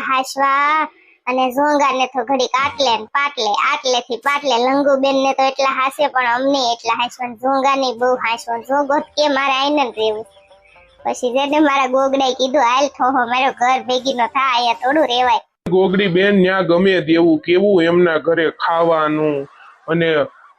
હાસવા અને ઝોંગા ને તો ઘડીક આટલે પાટલે, આટલે થી પાટલે. લંગુબેન ને તો એટલા હાસે, પણ અમને એટલા હાસવા ઝોંગા ની બહુ હાસવા ઝોંગો કે મારે આઈને રહેવું. પછી જેને મારા ગોગડાએ કીધું, હાલ થોહો, મારો ઘર ભેગી નો થાય અહીંયા થોડું રેવાય. ગોગડી બેન ન્યા ગમે તેવું કેવું એમના ઘરે ખાવાનું અને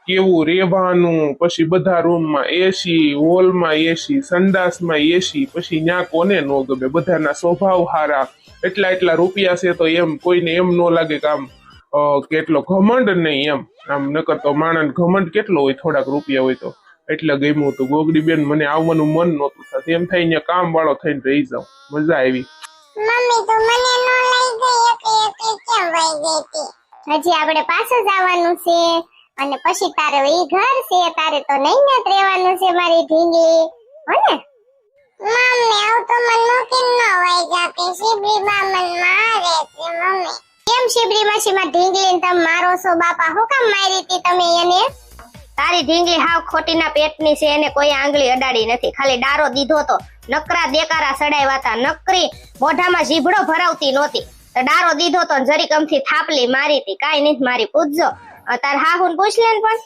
કેવું રહેવાનું, પછી બધા રૂમમાં એસી હોલમાં એસી સંડાસમાં એસી પછી ન્યા કોને નો ગમે, બધાના સ્વભાવ હારા. એટલા એટલા રૂપિયા છે તો એમ કોઈને એમ નો લાગે કે આમ કેટલો ઘમંડ નહીં એમ. આમ નકર તો માણસ ઘમંડ કેટલો હોય, થોડાક રૂપિયા હોય તો. એટલે ગમ્યું હતું ગોગડી બેન મને આવવાનું મન નહોતું થતું. એમ અહીંયા કામ વાળો થઈને રહી જાઉં. મજા આવી. હજી આપણે પાછું જવાનું છે. અને પછી તારે એ ઘર છે તારે તો નહીં ને રહેવાનું છે મારી ઢીંગી. હો ને? મમ્મી આવું તો મન મૂકીને ન હોય જાતી. શિબરી માં મન મારે છે મમ્મી. કેમ શિબરી માસી માં ઢીંગલીને તમે મારો છો બાપા? હું કામ મારી હતી તમે એને? તારી ઢીંગલી હાવ ખોટીના પેટની છે એને કોઈ આંગળી અડાડી નથી. ખાલી ડારો દીધો તો નકરા દેકારા સડાવ્યા હતા. નકરી મોઢામાં જીભડો ભરાવતી નહોતી. તો ડારો દીધો તો જરીક અમથી થાપલી મારી હતી. કાઈ નહીં મારી પૂછજો તાર હાહુન પૂછ પણ.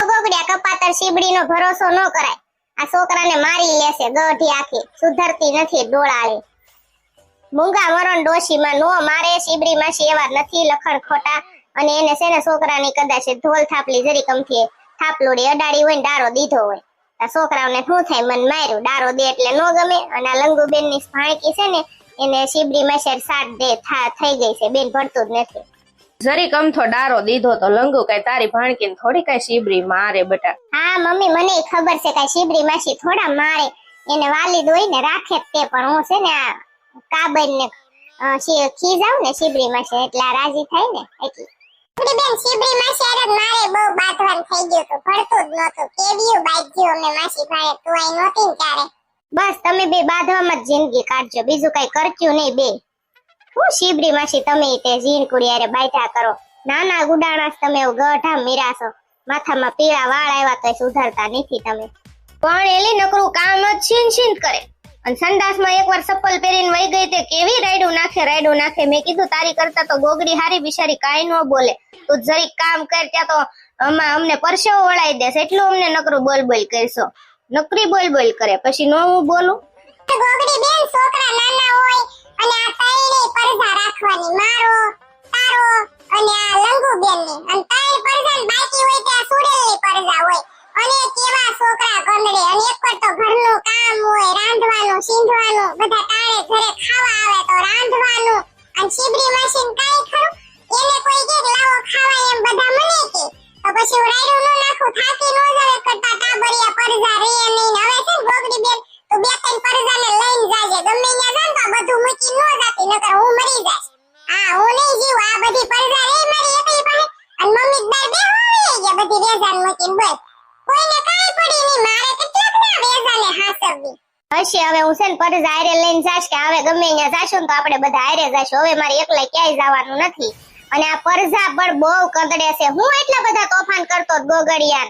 ગોગડિયા કપાતર શીબડીનો ભરોસો ન કરાય. આ છોકરાને મારી લેશે ગઢી આખી. સુધરતી નથી ડોળાળી. મૂંગા મરણ ડોશીમાં નો મારે, શીબડી માસી એવા નથી લખણ ખોટા. અને એને છે ને છોકરાની કદાચ ઢોલ થાપલી જરી કમથી થાપલોડી અડાડી હોય ડારો દીધો હોય. આ છોકરાઓને શું થાય? મન માર્યું. ડારો દે એટલે નો ગમે. અને આ લંગુબેનની ભાણકી છે ને, એને શીબડી માસી સાત દે થઈ ગઈ છે. બેન ભરતું જ નથી. જરીક અમથો ડારો દીધો તો લંગુ કઈ તારી ભાણકીને થોડી કઈ શીબરી મારે બેટા. હા મમ્મી મને ખબર છે કે શીબરી માસી થોડા મારે. એને વાલી દોઈ ને રાખે તે પણ હું છે ને આ કાબન ને ખીજાવ ને શીબડી માસી એટલે રાજી થાય ને એટલે. શીબડી બેન શીબડી માસી અરે મારે બહુ બાંધવાન થઈ ગયું તો ભરતું જ નહોતું. કેવિયું બાંધ્યું અમને માસી ભાઈ તું આઈ નહોતી ત્યારે બસ તમે બે બાંધવામાં જ જિંદગી કાઢજો બીજું કઈ કરચ્યું નહીં બે હું શીબડી માસી, તમે તે ઝીણ કુડિયારે બાયઠા કરો. નાના ગુડાણા તમે ગઢા મીરાશો. માથામાં પીળા વાળ આવ્યા તો સુધારતા નથી તમે. પણ એલી નકરું કામ જ છીન છીન કરે. અને સંડાસમાં એકવાર ચપ્પલ પહેરીને વહી ગઈ તે કેવી રાયડું નાખે રાયડું નાખે? મેં કીધું, તારી કરતા તો ગોગડી હારી બિચારી કાંઈ ન બોલે. તું જરીક કામ કર, ત્યાં તો આમાં અમને પરસેવો વળાઈ દેશે. એટલું અમને નકરું બોલ બોલ કરશો. નકરી બોલ બોલ કરે. પછી નો હું બોલું? ગોગડી બેન, છોકરા નાના હોય અને આ તાઈણે પરજા રાખવાની. મારો હારે લઈને જાશ કે હવે ગમે ત્યાં જાશું તો આપણે બધા હારે જાશું. હવે મારે એકલા ક્યાંય જવાનું નથી. અને આ પરજા પણ બહુ કદડે છે. હું એટલા બધા તોફાન કરતો જ ગોગડિયાન.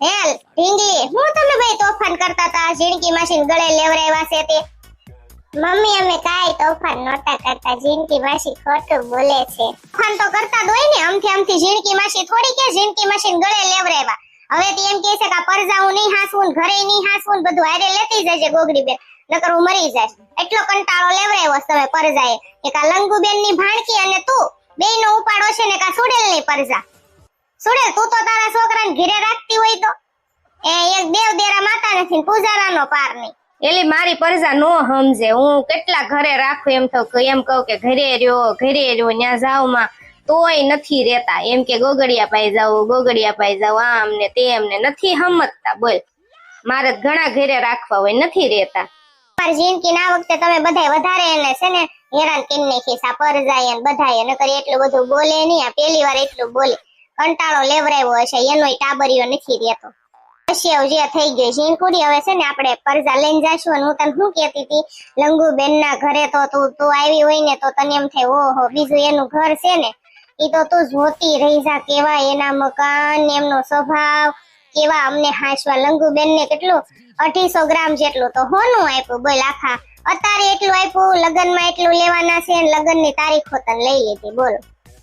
હેલ ઢીંગી હું તમે ભાઈ તોફાન કરતા હતા? ઝીણકી માસીને ગળે લેવરાવ્યા છે તે. મમ્મી, અમે કાઈ તોફાન નહોતા કરતા. ઝીણકી માસી ખોટું બોલે છે. તોફાન તો કરતા જ હોય ને. આમથી આમથી ઝીણકી માસી થોડી કે ઝીણકી માસીન ગળે લેવરાવ્યા હવે તે એમ કહે છે કે પરજા હું નહીં હાસવું ઘરે નહીં હાસવું બધું હારે લેતી જજે ગોગડી બેન. નકર હું મરી જઈશ. એટલો કંટાળો લેવરાવ્યો છે તમે પરજાએ. કે કા લંગુબેનની ભાણકી અને તું બેય નો ઉપાડો છે ને કા સુડેલની પરજા. સુડેલ, તું તો તારા છોકરાને ઘરે રાખતી હોય તો. એ એક દેવ દેરા માતા નથી પૂજારાનો પાર નહીં. એલી મારી પરજા નો સમજે હું કેટલા ઘરે રાખું એમ તો એમ કહું કે ઘરે રહ્યો ઘરે રહ્યો, ન્યા જાવમાં. તોય નથી રહેતા. એમ કે ગોગડિયા પાઈ જાવ ગોગડિયા પાઈ જાવ આમ ને તેમ ને નથી સમજતા બોલ. મારે ઘણા ઘરે રાખવા હોય, નથી રહેતા. મારી જિંદગી ના વખતે તમે બધાય વધારે એને છે ને હેરાન કરી નાખી સા પર જાય ને બધાએ નકર એટલું બધું બોલે નહીં. આ પહેલી વાર એટલું બોલે. કંટાળો લેવરાયો હશે, એનોય ટાબરિયો નથી રહેતો. પછી જે થઈ ગયો ઝીણકુડી હવે છે ને આપણે પરજા લઈને જાશું અને હું તને શું કહેતી હતી? લંગુબેન ના ઘરે તો તું તું આવી હોય ને તો તને એમ થાય, ઓહો, બીજું એનું ઘર છે ને, ઈ તો તું જોતી રહી જા કેવા એના મકાન, એમનો સ્વભાવ. કેવા અમને હાંસવા લંગુબેન ને કેટલું અઢીસો ગ્રામ જેટલું તો હોનું આપ્યું. બોલ આખા અત્યારે એટલું આપ્યું લગ્નમાં એટલું લેવાના છે અને લગ્નની તારીખો તને લઈ લીધી બોલો.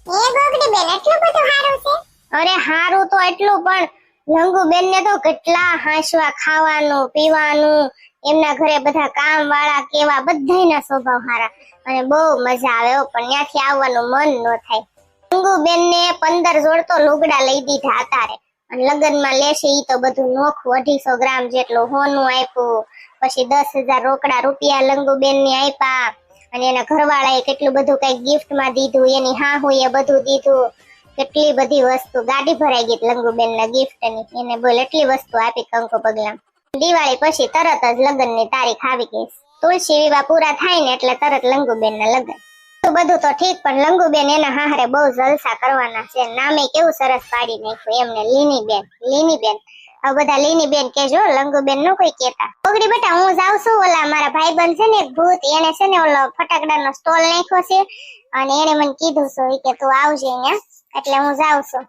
એ ગોગડી બેન એટલું બધું સારું છે? અરે હારું તો એટલું પણ લંગુ બેન ને તો કેટલા હાંસવા ખાવાનું પીવાનું એમના ઘરે બધા કામ વાળા કેવા બધાના સ્વભાવ હારા. અને બહુ મજા આવે પણ ત્યાંથી આવવાનું મન ન થાય. લંગુ બેન ને પંદર જોડ તો લુગડા લઈ દીધા અતારે અને લગ્નમાં લેશે ઈ તો બધું નોખું અઢીસો ગ્રામ જેટલું હોનું આપ્યું. પછી દસ હજાર રોકડા રૂપિયા લંગુ બેન ને આપ્યા. અને એના ઘરવાળાએ કેટલું બધું કઈ ગિફ્ટમાં દીધું, એની હાહુએ બધું દીધું. કેટલી બધી વસ્તુ, ગાડી ભરાઈ ગઈ લંગુબેન ના ગિફ્ટની એને બોલ, એટલી વસ્તુ આપી કંકુ પગલા. દિવાળી પછી તરત જ લગ્નની તારીખ આવી ગઈ. તુલસી વિવાહ પૂરા થાય ને એટલે તરત લંગુબેન ના લગ્ન. બધું તો ઠીક, પણ લંગુબેન એના હાહરે બહુ જલસા કરવાના છે. નામે કેવું સરસ પાડી નાખ્યું એમને લીની બેન હવે બધા લીની કેજો લંગુબેન નો કોઈ કેતા ઓગડી બેટા, હું જાઉં છું, ઓલા મારા ભાઈબંધ છે ને ભૂત એને છે ને ઓલો ફટાકડાનો સ્ટોલ નાખ્યો છે. અને એને મને કીધું છે કે તું આવજે અહીંયા, એટલે હું જાઉં છું.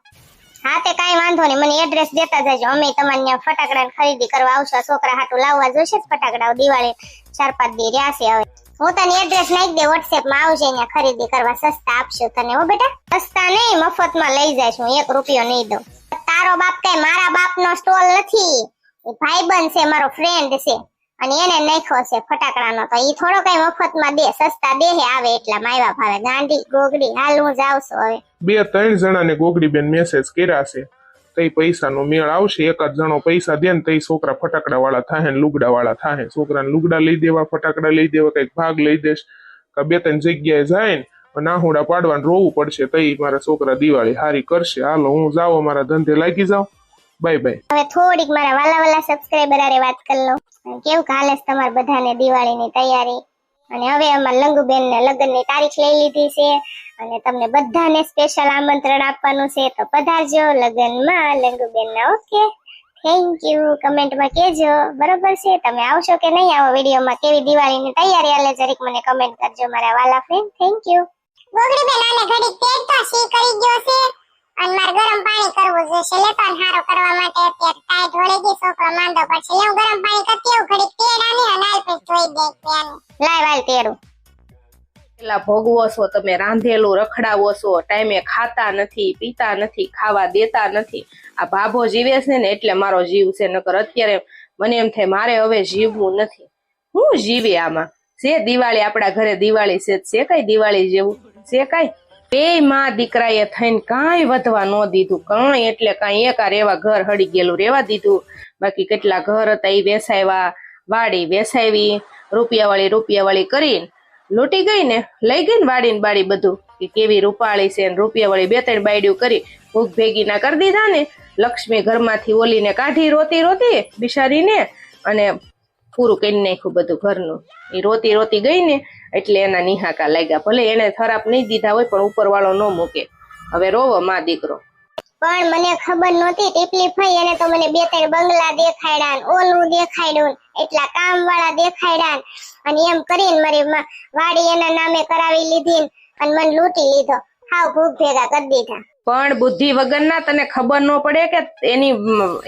હા, તે કઈ વાંધો નહીં, મને એડ્રેસ દેતા જજો. અમે ત્યાં ફટાકડા ખરીદી કરવા આવશો. છોકરા હાટું લાવવા જોશે જ ફટાકડા. દિવાળી ચાર પાંચ દી રહ્યા છે હવે. હું તને એડ્રેસ નાખી દે વોટ્સએપમાં આવજે અહીંયા ખરીદી કરવા, સસ્તા આપશું તને, હો બેટા? સસ્તા નહીં, મફતમાં લઈ જાય હું એક રૂપિયો નહીં દઉં. તારો બાપ કઈ મારા બાપનો સ્ટોલ નથી. એ ભાઈબંધ છે, મારો ફ્રેન્ડ છે, અને એને નાખ્યો છે ફટાકડાનો. તો ઈ થોડો કઈ મફતમાં દે, સસ્તા દેહે આવે એટલા માયવા ભાવે. ગાંડી ગોગડી, હાલ હું જાઉં છું હવે. બે ત્રણ જણાને ગોગડીબેન મેસેજ કર્યા છે. તઈ પૈસાનો મેળ આવશે. એકાદ જણો પૈસા દે ને તે છોકરા ફટાકડા વાળા થાય લુગડા વાળા થાય છોકરાને લુગડા લઈ દેવા, ફટાકડા લઈ દેવા, કંઈક ભાગ લઈ દેશ. કે બે ત્રણ જગ્યાએ જાય ને નાહુડા પાડવાનું રોવું પડશે તઈ મારા છોકરા દિવાળી હારી કરશે. હાલો, હું જાઉં મારા ધંધે લાગી જાઉં. Bye bye. હવે થોડીક મારા વાલા વાલા સબસ્ક્રાઈબર આરે વાત કરી લો કેવું છે તમારે બધાને દિવાળીની તૈયારી. અને હવે અમાર લંગુબેન ને લગ્નની તારીખ લઈ લીધી છે. અને તમને બધાને સ્પેશિયલ આમંત્રણ આપવાનું છે તો પધારજો લગ્નમાં લંગુબેન ઓકે થેન્ક યુ કમેન્ટમાં કહેજો. બરોબર છે? તમે આવશો કે નહીં આવો વિડીયોમાં? કેવી દિવાળીની તૈયારી આલે જરીક મને કમેન્ટ કરજો મારા વાલા ફ્રેન્ડ થેન્ક યુ ગોગડી બેન આને ઘડી તેડ તો સી કરી ગયો છે. અને મારે ગરમ પાણી કરવું જોઈશે લેતો પણ હારો કરવા માટે અત્યારે ટાઈટ વળી ગઈ. છોકરો માંદો પડશે. લેવું ગરમ પાણી કરતી આવું. ઘડી તેડ આની અને આલ પછી ધોઈ દે લાય વાલ તેરું પેલા ભોગવો છો, તમે રાંધેલું, રખડાવો છો, ટાઈમે ખાતા નથી, પીતા નથી, ખાવા દેતા નથી. આ ભાભો જીવે છે ને એટલે મારો જીવ છે, નકર અત્યારે મને એમ થાય મારે હવે જીવવું નથી. હું જીવે આમાં? છે દિવાળી આપણા ઘરે દિવાળી છે છે કઈ દિવાળી જેવું? છે કઈ? બે માં દીકરાએ થઈને કાંઈ વધવા ન દીધું. કાંઈ એટલે કાંઈ એકા રેવા ઘર હળી ગયેલું, રેવા દીધું. બાકી કેટલા ઘર હતા એ વેસાવ્યા વાડી વેસાવી રૂપિયા વાળી રૂપિયા વાળી કરીને લૂંટી ગઈ ને લઈ ગઈ ને વાડી ને બાડી બધું કે કેવી રૂપાળી છે રૂપિયા વળી બે ત્રણ બાયડ્યું કરી ભૂખ ભેગી ના કરી દીધા ને લક્ષ્મી ઘરમાંથી ઓલીને કાઢી રોતી રોતી બિચારીને અને પૂરું કરી નાખ્યું બધું ઘરનું. એ રોતી રોતી ગઈ ને એટલે એના નિહાકા લાગ્યા. ભલે એને ખરાબ નહીં દીધા હોય પણ ઉપરવાળો ન મૂકે. હવે રોવો માં દીકરો. પણ મને ખબર નહોતી ટીપલી ફઈ એને તો મને બે ત્રણ બંગલા દેખાડ્યા ને ઓલું દેખાડ્યું એટલા કામ વાળા દેખાડ્યા ને. અને એમ કરીને મારી વાડી એના નામે કરાવી લીધી અને મને લૂંટી લીધો. હાવ ભૂખ ભેગા કરી દીધા. પણ બુદ્ધિ વગરના તને ખબર ન પડે કે એની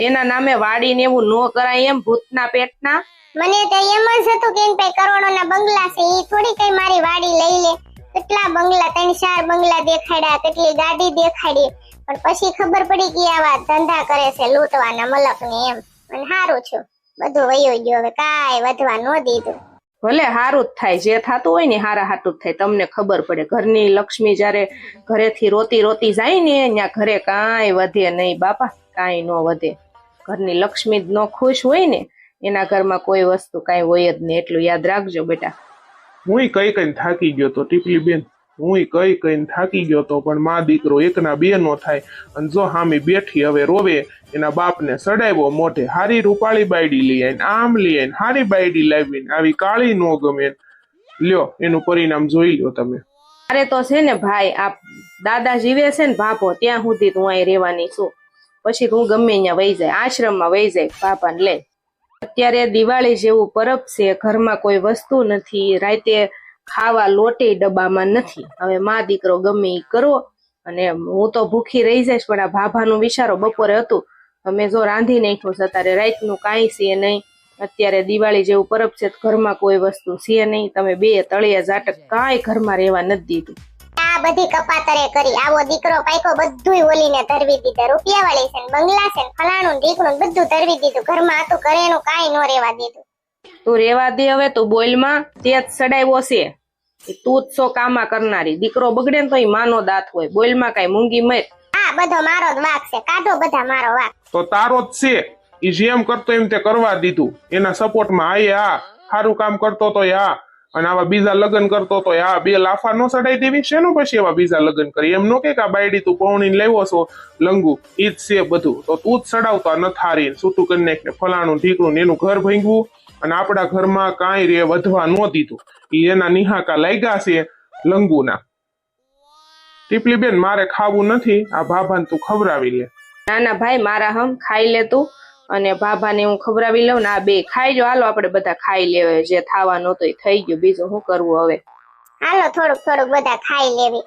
એના નામે વાડીને એવું ન કરાય એમ ભૂતના પેટના? મને તો એમ જ હતું કે એન પાસે કરોડોના બંગલા છે એ થોડી કઈ મારી વાડી લઈ લે. કેટલા બંગલા ત્રણ ચાર બંગલા દેખાડ્યા કેટલી ગાડી દેખાડી. પણ પછી ખબર પડી કે આવા ધંધા કરે છે લૂંટવાના મલકની એમ. અને સારું છું. બધું વયો ગયો હવે કાંઈ વધવા ન દીધું. ભલે સારું જ થાય જે થતું હોય ને હારા હાટું જ થાય. તમને ખબર પડે ઘરની લક્ષ્મી જ્યારે ઘરેથી રોતી રોતી જાય ને ત્યાં ઘરે કાંઈ વધે નહીં. બાપા કાંઈ ન વધે. ઘરની લક્ષ્મી જ ન ખુશ હોય ને એના ઘરમાં કોઈ વસ્તુ કાંઈ હોય જ નહીં. એટલું યાદ રાખજો બેટા. હું કઈ કઈ થાકી ગયો તો ટીપલી બેન. હું કઈ કઈ થાકી ગયો તો પણ મા દીકરો એકના બે નો થાય. અને જો હામી બેઠી હવે રોવે, એના બાપને સડાવ્યો મોઢે. હારી રૂપાળી બાયડી લઈ આવીને આમ લઈ આવીને હારી બાયડી લાવીને, આવી કાળી નો ગમે લ્યો, એનું પરિણામ જોઈ લ્યો તમે. અરે તો છે ને ભાઈ આ દાદા જીવે છે ને બાપો, ત્યાં સુધી તું અહીં રહેવાની છું. પછી તું ગમે ત્યાં વહી જાય, આશ્રમમાં વહી જાય, બાપાને લે અત્યારે દિવાળી જેવું પરબ છે, ઘરમાં કોઈ વસ્તુ નથી. રાતે ખાવા લોટે ડબ્બામાં નથી. હવે મા દીકરો ગમે એ કરો અને હું તો ભૂખી રહી જઈશ, પણ આ ભાભાનું વિચારો બપોરે હતું. તમે જો રાંધી નાખ્યું છે, અત્યારે રાતનું કાંઈ છે નહીં. અત્યારે દિવાળી જેવું પરબ છે ઘરમાં કોઈ વસ્તુ છે નહીં. તમે બે તળિયા ઝાટક કાંઈ ઘરમાં રહેવા નથી દીધું. આ બધી કપાતરે કરી, આવો દીકરો પાયકો બધુંય ઓલીને ધરવી દીધા. રૂપિયા વાળી છે બંગલા છે ફલાણું ઢીકણું બધું ધરવી દીધું. ઘરમાં હતું કરેનું કાંઈ ન રહેવા દીધું. તું રેવા દે હવે તું બોલમાં તે જ સડાવ્યો છે. તું જ છો કામા કરનારી. દીકરો બગડે ને તો માનો દાંત હોય. બોલમાં કઈ મૂંગી મર આ બધો મારો જ વાક છે. કાઢો બધા મારો વાક. તો તારો જ છે. એ જેમ કરતો એમ તે કરવા દીધું. એના સપોર્ટમાં આયે આ. સારું કામ કરતો તો આ. અને આવા બીજા લગ્ન કરતો તો આ. બે લાફા નો સડાઈ દેવી? છે પછી એવા બીજા લગ્ન કરી એમ નો કે આ બાયડી તું પૌણીને લેવો છો? લંગુ. ઈ જ છે બધું. તો તું જ સડાવતા ન થારી. સૂતું કરી ને ફલાણું ઢીકણું ને એનું ઘર ભાંગવું? અને આપણા ઘરમાં કાંઈ રે વધવા ન દીધું. એના નિહાકા લાગ્યા છે લંગુના. ટીપલી બેન મારે ખાવું નથી. આ ભાભાને તું ખવડાવી લે. નાના ભાઈ મારા હમ ખાઈ લે તું. અને ભાભાને હું ખવડાવી લઉં ને આ બે ખાઈ જો. હાલો આપણે બધા ખાઈ લેવે જે થવાનું તો એ થઈ ગયું. બીજું શું કરવું હવે? હાલો થોડુંક થોડુંક બધા ખાઈ લેવી.